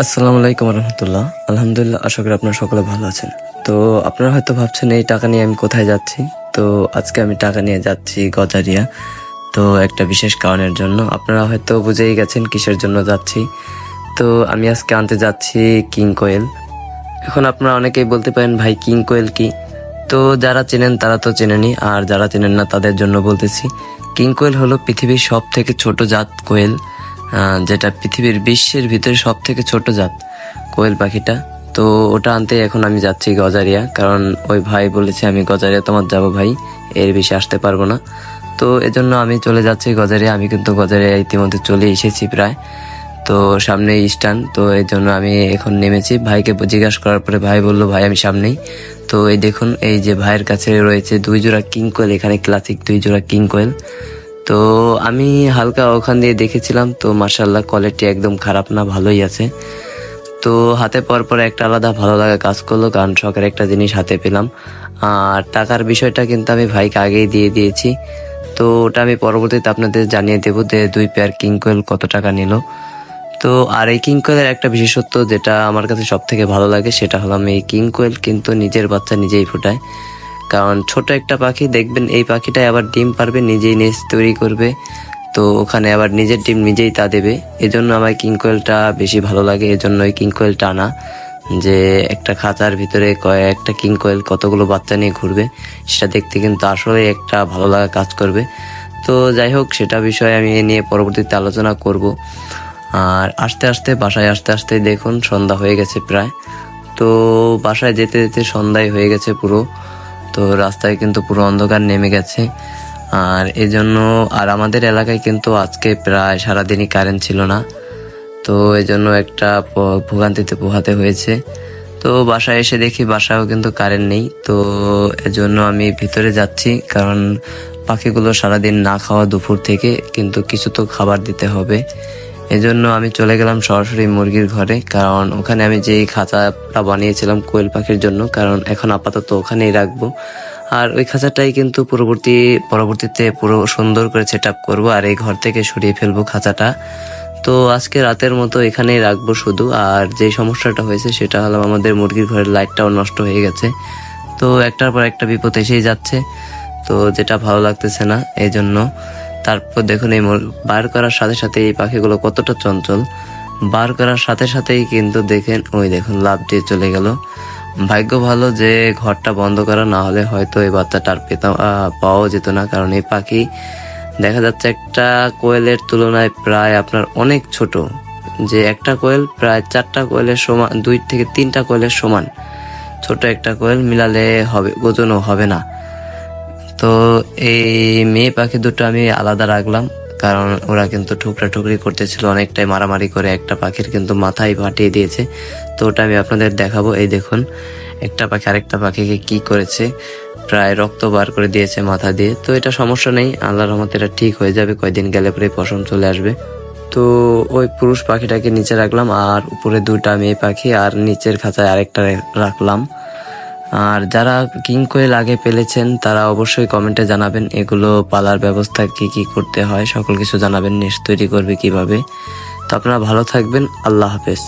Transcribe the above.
আসসালামু আলাইকুম রহমতুল্লাহ। আলহামদুলিল্লাহ, আশা করি আপনারা সকলে ভালো আছেন। তো আপনারা হয়তো ভাবছেন, এই টাকা নিয়ে আমি কোথায় যাচ্ছি? তো আজকে আমি টাকা নিয়ে যাচ্ছি গজারিয়া। তো একটা বিশেষ কারণের জন্য। আপনারা হয়তো বুঝেই গেছেন কিসের জন্য যাচ্ছি। তো আমি আজকে আনতে যাচ্ছি কিং কোয়েল। এখন আপনারা অনেকেই বলতে পারেন, ভাই, কিং কোয়েল কি? তো যারা চেনেন, তারা তো চেনেনি। আর যারা চেনেন না, তাদের জন্য বলতেছি, কিং কোয়েল হলো পৃথিবীর সব থেকে ছোট জাত কোয়েল। যেটা পৃথিবীর বিশ্বের ভিতরে সব থেকে ছোট জাত, কোয়েল পাখিটা। তো ওটা আনতে এখন আমি যাচ্ছি গজারিয়া, কারণ ওই ভাই বলেছে আমি গজারিয়া তোমার যাব ভাই, এর বেশি আসতে পারব না। তো এজন্য আমি চলে যাচ্ছি গজারিয়া, আমি কিন্তু গজারিয়া ইতিমধ্যে চলে এসেছি প্রায়। তো সামনে স্ট্যান্ড তো এই জন্য আমি এখন নেমেছি। ভাইকে জিজ্ঞাসা করার পরে ভাই বলল, ভাই, আমি সামনেই। তো এই দেখুন, এই যে ভাইয়ের কাছে রয়েছে দুই জোড়া কিং কোয়েল, এখানে ক্লাসিক দুই জোড়া কিং কোয়েল। তো আমি হালকা ওখান দিয়ে দেখেছিলাম, তো মার্শাল্লাহ কোয়ালিটি একদম খারাপ না, ভালোই আছে। তো হাতে পর পর একটা আলাদা ভালো লাগা কাজ করল, কারণ শখের একটা জিনিস হাতে পেলাম। আর টাকার বিষয়টা কিন্তু আমি ভাইকে আগেই দিয়ে দিয়েছি। তো ওটা আমি পরবর্তীতে আপনাদের জানিয়ে দেবো যে দুই পেয়ার কিং কোয়েল কত টাকা নিল। তো আর এই কিং কোয়েলের একটা বিশেষত্ব যেটা আমার কাছে সব থেকে ভালো লাগে, সেটা হলো আমি এই কিং কোয়েল কিন্তু নিজের বাচ্চা নিজেই ফোটায় কারণ ছোট একটা পাখি, দেখবেন এই পাখিটাই আবার ডিম পারবে, নিজেই নেস তৈরি করবে। তো ওখানে আবার নিজের ডিম নিজেই তা দেবে। এজন্য আমার কিং কোয়েলটা বেশি ভালো লাগে এজন্য ওই কিং কোয়েলটা আনা। যে একটা খাঁচার ভিতরে কয়েকটা কিং কোয়েল কতগুলো বাচ্চা নিয়ে ঘুরবে, সেটা দেখতে কিন্তু আসলে একটা ভালো লাগা কাজ করবে। তো যাই হোক, সেটা বিষয়ে আমি এ নিয়ে পরবর্তীতে আলোচনা করব। আর আস্তে আস্তে, বাসায় আস্তে আস্তে দেখুন, সন্ধ্যা হয়ে গেছে প্রায়। তো বাসায় যেতে যেতে সন্ধ্যায় হয়ে গেছে পুরো। তো রাস্তায় কিন্তু পুরো অন্ধকার নেমে গেছে। আর এজন্য, আর আমাদের এলাকায় কিন্তু আজকে প্রায় সারাদিনই কারেন্ট ছিল না। তো এই জন্য একটা ভোগান্তিতে পোহাতে হয়েছে। তো বাসায় এসে দেখি বাসায়ও কিন্তু কারেন্ট নেই। তো এজন্য আমি ভিতরে যাচ্ছি, কারণ পাখিগুলো সারাদিন না খাওয়া দুপুর থেকে, কিন্তু কিছু তো খাবার দিতে হবে। এজন্য আমি চলে গেলাম সরাসরি মুরগির ঘরে, কারণ ওখানে আমি যেই খাঁচাটা বানিয়েছিলাম কোয়েল পাখির জন্য, কারণ এখন আপাতত ওখানেই রাখব। আর ওই খাঁচাটাই কিন্তু পরবর্তী, পরবর্তীতে পুরো সুন্দর করে সেট আপ করব আর এই ঘর থেকে সরিয়ে ফেলব খাঁচাটা। তো আজকে রাতের মতো এখানেই রাখব শুধু, আর যে সমস্যাটা হয়েছে সেটা হলো আমাদের মুরগির ঘরের লাইটটাও নষ্ট হয়ে গেছে। তো একটার পর একটা বিপদ এসেই যাচ্ছে, তো যেটা ভালো লাগতেছে না এই জন্য তারপর দেখুন এই বার করার সাথে সাথে এই পাখিগুলো কতটা চঞ্চল। বার করার সাথে সাথেই কিন্তু দেখেন, ওই দেখুন লাভ দিয়ে চলে গেল। ভাগ্য ভালো যে ঘরটা বন্ধ করা, না হলে হয়তো এই বাচ্চাটা আর পেতাম পাওয়াও যেত না, কারণ এই পাখি দেখা যাচ্ছে একটা কোয়েলের তুলনায় প্রায় আপনার অনেক ছোট। যে একটা কোয়েল প্রায় চারটা কোয়েলের সমান, দুই থেকে তিনটা কোয়েলের সমান। ছোট একটা কোয়েল মিলালে হবে, ওজনও হবে না। তো এই মেয়ে পাখি দুটো আমি আলাদা রাখলাম, কারণ ওরা কিন্তু ঠুকরা ঠুকরি করতেছিল, অনেকটাই মারামারি করে একটা পাখির কিন্তু মাথায় ফাটিয়ে দিয়েছে। তো ওটা আমি আপনাদের দেখাবো, এই দেখুন, একটা পাখি আরেকটা পাখিকে কি করেছে, প্রায় রক্ত বার করে দিয়েছে মাথা দিয়ে। তো এটা সমস্যা নেই, আল্লাহর রহমতে এটা ঠিক হয়ে যাবে, কয়দিন গেলে পরে পশম চলে আসবে। তো ওই পুরুষ পাখিটাকে নিচে রাখলাম, আর উপরে দুটা মেয়ে পাখি, আর নিচের খাঁচায় আরেকটা রাখলাম। আর যারা কিং কোয়েল আগে পেলেছেন, তারা অবশ্যই কমেন্টে জানাবেন এগুলো পালার ব্যবস্থা কি কি করতে হয়। সকল কিছু জানাবেন নেশ তৈরি করবে কীভাবে। তো আপনারা ভালো থাকবেন। আল্লাহ হাফেজ।